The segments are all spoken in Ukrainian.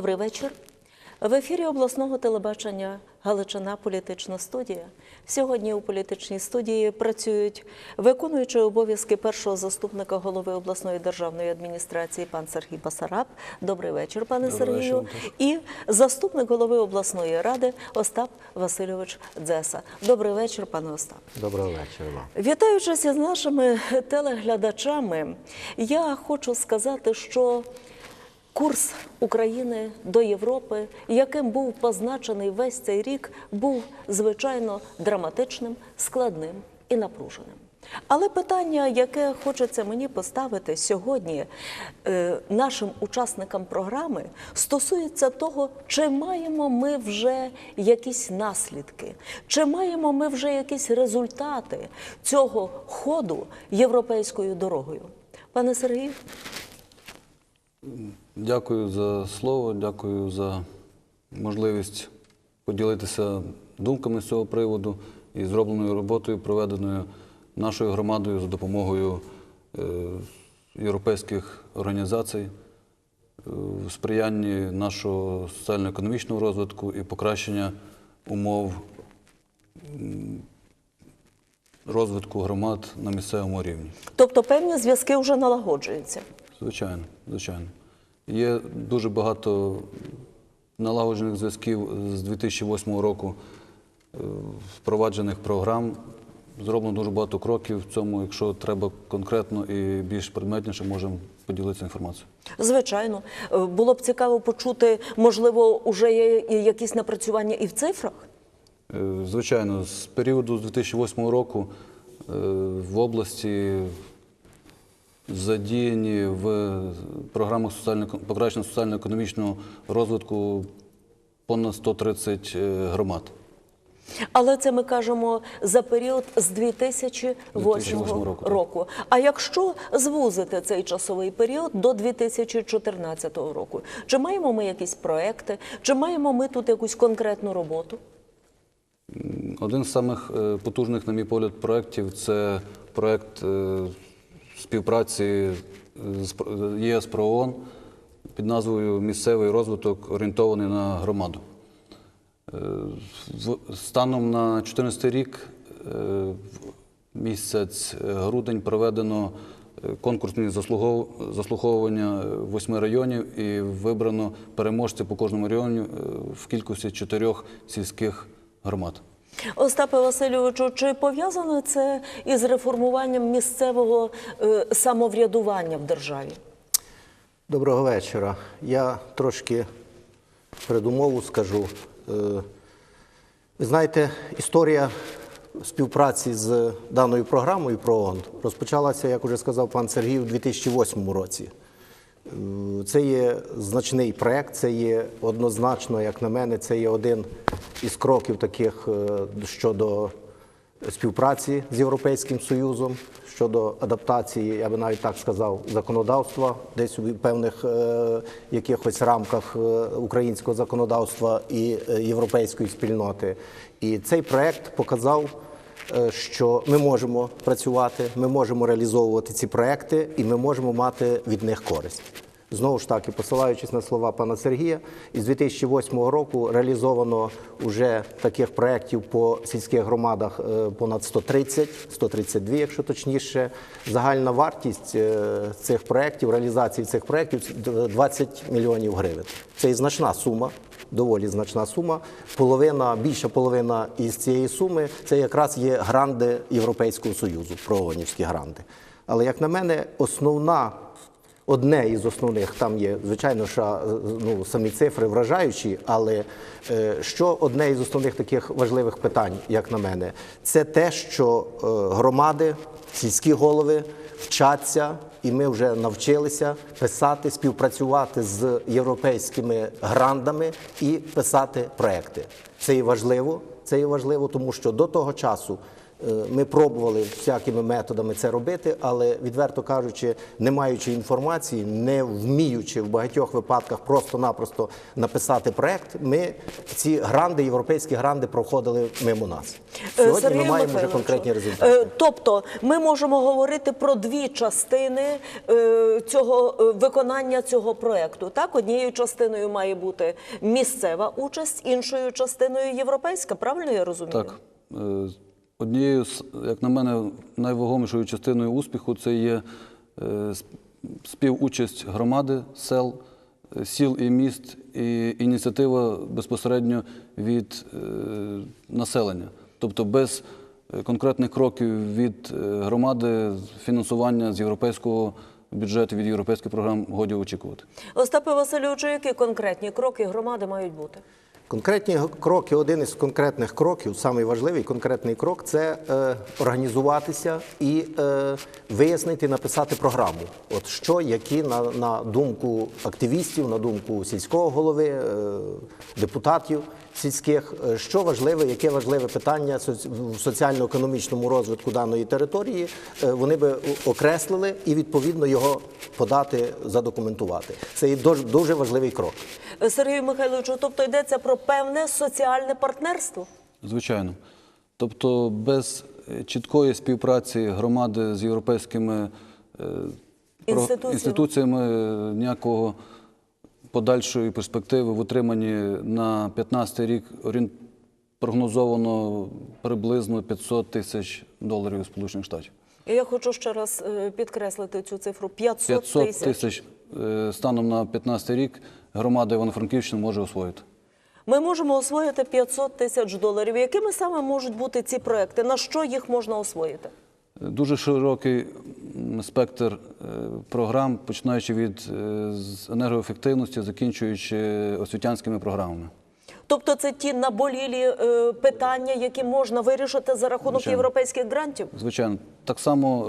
Добрий вечір. В ефірі обласного телебачення Галичина Політична студія. Сьогодні у політичній студії працюють виконуючий обов'язки першого заступника голови обласної державної адміністрації пан Сергій Басараб. Добрий вечір, пане Добрий Сергію. вечір І заступник голови обласної ради Остап Васильович Дзеса. Добрий вечір, пане Остап. Доброго вечора вам. Вітаючись із нашими телеглядачами, я хочу сказати, що курс України до Європи, яким був позначений весь цей рік, був звичайно драматичним, складним і напруженим. Але питання, яке хочеться мені поставити сьогодні е, нашим учасникам програми, стосується того, чи маємо ми вже якісь наслідки, чи маємо ми вже якісь результати цього ходу європейською дорогою. Пане Сергію, Дякую за слово, дякую за можливість поділитися думками з цього приводу і зробленою роботою, проведеною нашою громадою за допомогою е, європейських організацій е, в сприянні нашого соціально-економічного розвитку і покращення умов розвитку громад на місцевому рівні. тобто певні зв'язки вже налагоджуються. Звичайно, звичайно. Є дуже багато налагоджених зв'язків з 2008 року, е, впроваджених програм. Зроблено дуже багато кроків в цьому. Якщо треба конкретно і більш предметніше, можемо поділитися інформацією. Звичайно, Е, було б цікаво почути, можливо, вже є якісь напрацювання і в цифрах. Е, Звичайно, з періоду з 2008 року в області задіяні в програмах соціально покращення соціально-економічного розвитку понад 130 е, громад. Але це ми кажемо за період з 2008 2008 року, року. А якщо звузити цей часовий період до 2014 року, чи маємо ми якісь проекти, чи маємо ми тут якусь конкретну роботу? Один з самих е, потужних, на мій погляд, проєктів це проєкт е, співпраці з Про- ЄС про під назвою Місцевий розвиток орієнтований на громаду. Е, Станом на 2014 рік, е, місяць е, грудень, проведено е, конкурсні заслуховування е, восьми районів і вибрано переможців по кожному районі е, в кількості чотирьох сільських громад. Остапе Васильовичу, чи пов'язано це із реформуванням місцевого е, самоврядування в державі? Доброго вечора. Я трошки передумову скажу. Е, Ви знаєте, історія співпраці з даною програмою про ООН розпочалася, як уже сказав пан Сергій, у 2008 році. Е, Це є значний проект, це є однозначно, як на мене, це є один із кроків таких е, щодо співпраці з Європейським Союзом, щодо адаптації, я би навіть так сказав, законодавства, десь у певних е, якихось рамках е, українського законодавства і європейської спільноти. І цей проект показав що ми можемо працювати, ми можемо реалізовувати ці проекти і ми можемо мати від них користь. Знову ж таки, посилаючись на слова пана Сергія, із 2008 року реалізовано вже таких проєктів по сільських громадах е, понад 130, 132, якщо точніше. Загальна вартість е, цих проєктів, реалізації цих проєктів 20 мільйонів гривень. Це і значна сума доволі значна сума. Половина, більша половина із цієї суми це якраз є гранди Європейського Союзу, проонівські гранди. Але як на мене, основна. Одне із основних там є, звичайно, що ну, самі цифри вражаючі, але е, що одне із основних таких важливих питань, як на мене, це те, що е, громади, сільські голови вчаться, і ми вже навчилися писати, співпрацювати з європейськими грандами і писати проекти. Це є важливо. Це є важливо, тому що до того часу Ми пробували всякими методами це робити, але відверто кажучи, не маючи інформації, не вміючи в багатьох випадках просто-напросто написати проект, ми ці гранди, європейські гранди проходили мимо нас. Е, Сьогодні Сергію ми маємо вже конкретні результати. е, Тобто, ми можемо говорити про дві частини е, цього е, виконання цього проекту. Так, однією частиною має бути місцева участь, іншою частиною європейська. Правильно я розумію? Так. Однією, з, як на мене, найвагомішою частиною успіху це є е, співучасть громади, сел, е, сіл і міст, і ініціатива безпосередньо від е, населення. Тобто без конкретних кроків від громади фінансування з європейського бюджету, від європейських програм годі очікувати. Остапе Васильовичу, які конкретні кроки громади мають бути? Конкретні кроки, один із конкретних кроків, самий важливий конкретний крок це е, організуватися і е, вияснити, написати програму. От що, які на, на думку активістів, на думку сільського голови, е, депутатів сільських, е, що важливе, яке важливе питання в соціально-економічному розвитку даної території, е, вони би окреслили і відповідно його подати, задокументувати. Це є дуже, дуже важливий крок. Сергію Михайловичу, тобто йдеться про певне соціальне партнерство? Звичайно. Тобто без е, чіткої співпраці громади з європейськими е, Інституціями. інституціями е, ніякого подальшої перспективи в утриманні на 15 рік прогнозовано приблизно 500 тисяч доларів Сполучених Штатів. Я хочу ще раз підкреслити цю цифру: 500, 500 тисяч. тисяч е, станом на 15 рік громада Івано-Франківщини може освоїти. Ми можемо освоїти 500 тисяч доларів. Якими саме можуть бути ці проекти? На що їх можна освоїти? Дуже широкий спектр е, програм, починаючи від е, енергоефективності, закінчуючи освітянськими програмами. Тобто це ті наболілі е, питання, які можна вирішити за рахунок Звичайно. європейських грантів? Звичайно, так само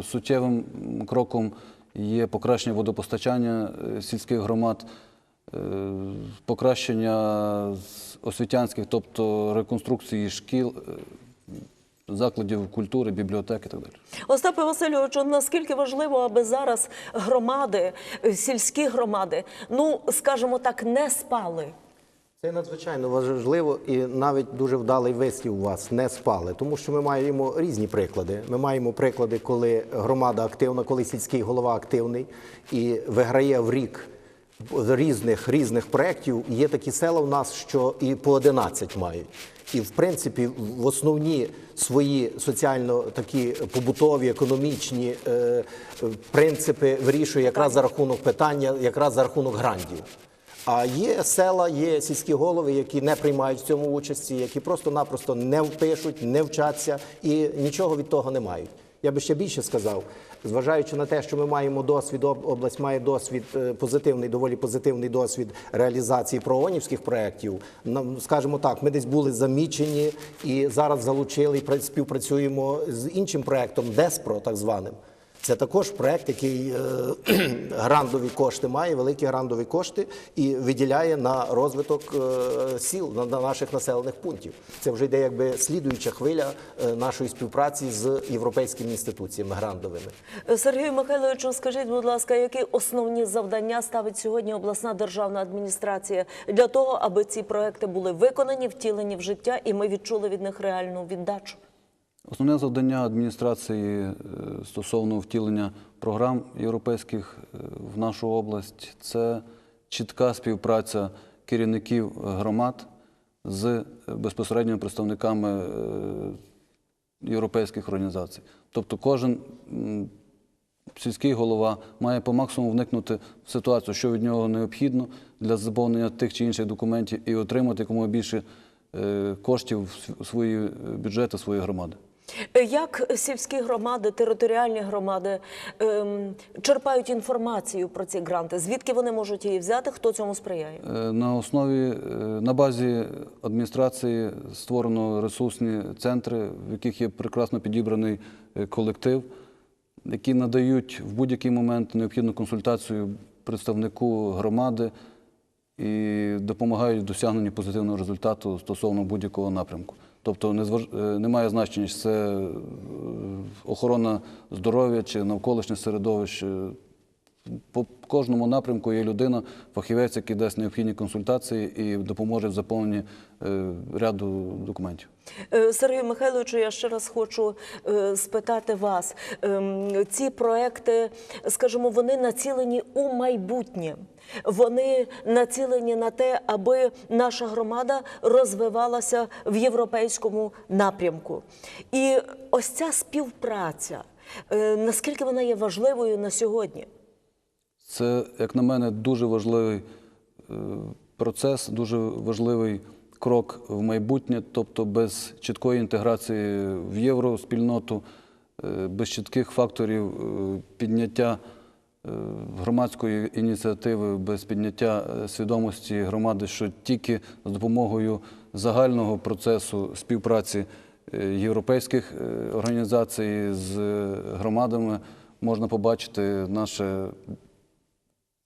е, суттєвим кроком є покращення водопостачання е, сільських громад, е, покращення освітянських, тобто реконструкції шкіл, е, закладів культури, бібліотек і так далі. Остапе Васильовичу, наскільки важливо, аби зараз громади, е, сільські громади, ну скажімо так, не спали? Це надзвичайно важливо і навіть дуже вдалий вислів у вас не спали, тому що ми маємо різні приклади. Ми маємо приклади, коли громада активна, коли сільський голова активний і виграє в рік різних різних проєктів. Є такі села в нас, що і по 11 мають. І в принципі, в основні свої соціально такі побутові, економічні е, принципи вирішує якраз за рахунок питання, якраз за рахунок грантів. А є села, є сільські голови, які не приймають в цьому участі, які просто-напросто не впишуть, не вчаться і нічого від того не мають. Я би ще більше сказав, зважаючи на те, що ми маємо досвід, об- область має досвід е, позитивний, доволі позитивний досвід реалізації проонівських проєктів. Скажімо так, ми десь були замічені і зараз залучили і співпрацюємо з іншим проєктом ДЕСПРО, так званим. Це також проект, який е, грандові кошти має, великі грандові кошти і виділяє на розвиток е, сіл, на, на наших населених пунктів. Це вже йде якби слідуюча хвиля е, нашої співпраці з європейськими інституціями грандовими. Сергію Михайловичу, скажіть, будь ласка, які основні завдання ставить сьогодні обласна державна адміністрація для того, аби ці проекти були виконані, втілені в життя, і ми відчули від них реальну віддачу? Основне завдання адміністрації е, стосовно втілення програм європейських е, в нашу область це чітка співпраця керівників громад з е, безпосередніми представниками європейських організацій. Тобто кожен сільський голова має по максимуму вникнути в ситуацію, що від нього необхідно для заповнення тих чи інших документів і отримати якомога більше коштів в свої бюджети своєї громади. Е, Як сільські громади, територіальні громади ем, черпають інформацію про ці гранти? Звідки вони можуть її взяти? Хто цьому сприяє? Е, На основі, е, на базі адміністрації створено ресурсні центри, в яких є прекрасно підібраний колектив, які надають в будь-який момент необхідну консультацію представнику громади і допомагають в досягненні позитивного результату стосовно будь-якого напрямку. Тобто не зваж... е, немає значення, чи це е, охорона здоров'я чи навколишнє середовище. По кожному напрямку є людина, фахівець, який дасть необхідні консультації і допоможе в заповненні е, ряду документів. Е, Сергію Михайловичу, я ще раз хочу е, спитати вас. Ем, Ці проекти, скажімо, вони націлені у майбутнє. Вони націлені на те, аби наша громада розвивалася в європейському напрямку. І ось ця співпраця, наскільки вона є важливою на сьогодні? Це, як на мене, дуже важливий е, процес, дуже важливий крок в майбутнє, тобто без чіткої інтеграції в євроспільноту, е, без чітких факторів е, підняття громадської ініціативи, без підняття свідомості громади, що тільки з допомогою загального процесу співпраці європейських організацій з громадами можна побачити наше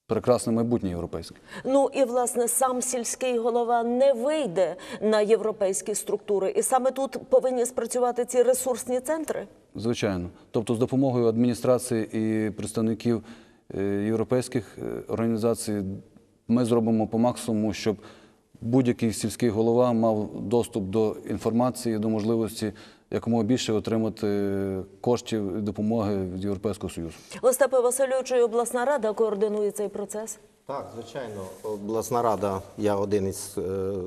прекрасне майбутнє європейське. Ну і власне сам сільський голова не вийде на європейські структури, і саме тут повинні спрацювати ці ресурсні центри. Звичайно. Тобто, з допомогою адміністрації і представників е, європейських е, організацій ми зробимо по максимуму, щоб будь-який сільський голова мав доступ до інформації, до можливості якомога більше отримати коштів допомоги від Європейського Союзу. Остапе Васильовичу, обласна рада координує цей процес. Так, звичайно, обласна рада. Я один із е,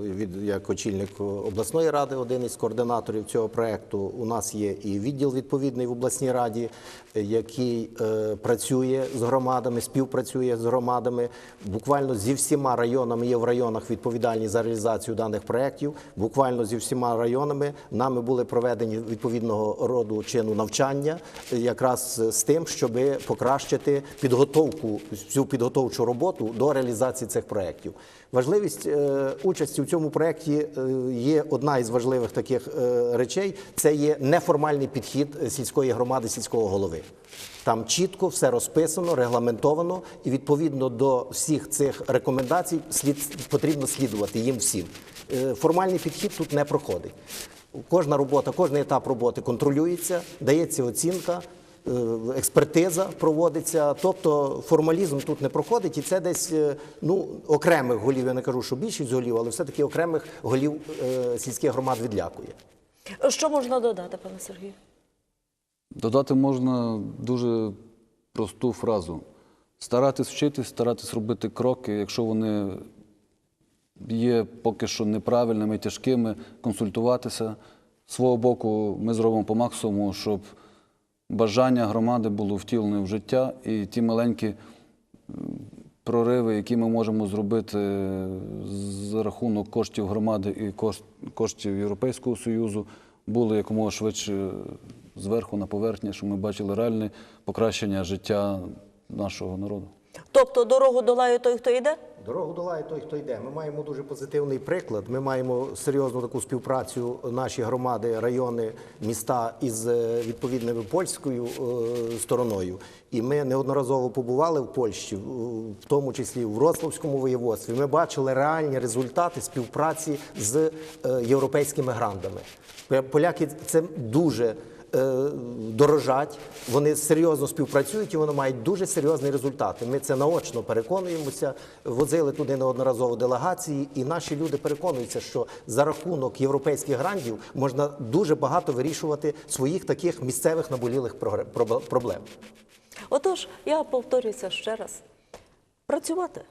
від як очільник обласної ради, один із координаторів цього проекту. У нас є і відділ відповідний в обласній раді, який е, працює з громадами, співпрацює з громадами. Буквально зі всіма районами є в районах відповідальні за реалізацію даних проєктів. Буквально зі всіма районами нами були проведені відповідного роду чину навчання, якраз з тим, щоб покращити підготовку всю підготовчу роботу до реалізації цих проєктів. Важливість е, участі в цьому проєкті е, є одна із важливих таких е, речей. Це є неформальний підхід сільської громади, сільського голови. Там чітко все розписано, регламентовано, і відповідно до всіх цих рекомендацій слід потрібно слідувати їм всім. Формальний підхід тут не проходить. Кожна робота, кожен етап роботи контролюється, дається оцінка. Е, Експертиза проводиться, тобто формалізм тут не проходить, і це десь е, ну окремих голів. Я не кажу, що більшість голів, але все-таки окремих голів е, сільських громад відлякує. Що можна додати, пане Сергію? Додати можна дуже просту фразу: старатись вчитись, старатись робити кроки, якщо вони є поки що неправильними, тяжкими, консультуватися. З свого боку, ми зробимо по максимуму, щоб бажання громади було втілене в життя, і ті маленькі прориви, які ми можемо зробити за рахунок коштів громади і коштів Європейського Союзу, були якомога швидше зверху на поверхні, щоб ми бачили реальне покращення життя нашого народу. Тобто дорогу долає той, хто йде? Дорогу долає той, хто йде. Ми маємо дуже позитивний приклад. Ми маємо серйозну таку співпрацю наші громади, райони, міста із е, відповідною польською е, стороною. І ми неодноразово побували в Польщі, в тому числі в Вроцлавському воєводстві. Ми бачили реальні результати співпраці з е, європейськими грандами. Поляки це дуже дорожать, вони серйозно співпрацюють і вони мають дуже серйозні результати. Ми це наочно переконуємося. Возили туди неодноразово делегації, і наші люди переконуються, що за рахунок європейських грантів можна дуже багато вирішувати своїх таких місцевих наболілих проблем- проблем. Отож, я повторюся ще раз: працювати,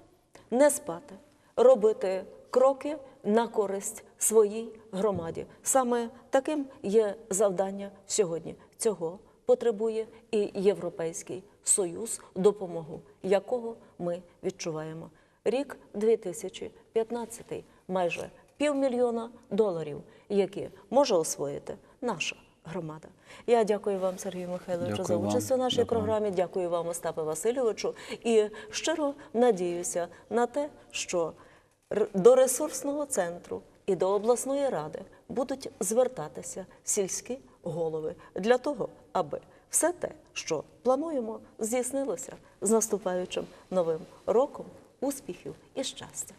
не спати, робити кроки на користь своїй громаді. Саме таким є завдання сьогодні. Цього потребує і Європейський Союз, допомогу якого ми відчуваємо. Рік 2015, майже півмільйона доларів, які може освоїти наша громада. Я дякую вам, Сергію Михайловичу, Дякую за вам. участь у нашій Дякую. програмі. Дякую вам, Остапе Васильовичу, і щиро надіюся на те, що до ресурсного центру і до обласної ради будуть звертатися сільські голови для того, аби все те, що плануємо, здійснилося з наступаючим новим роком успіхів і щастя.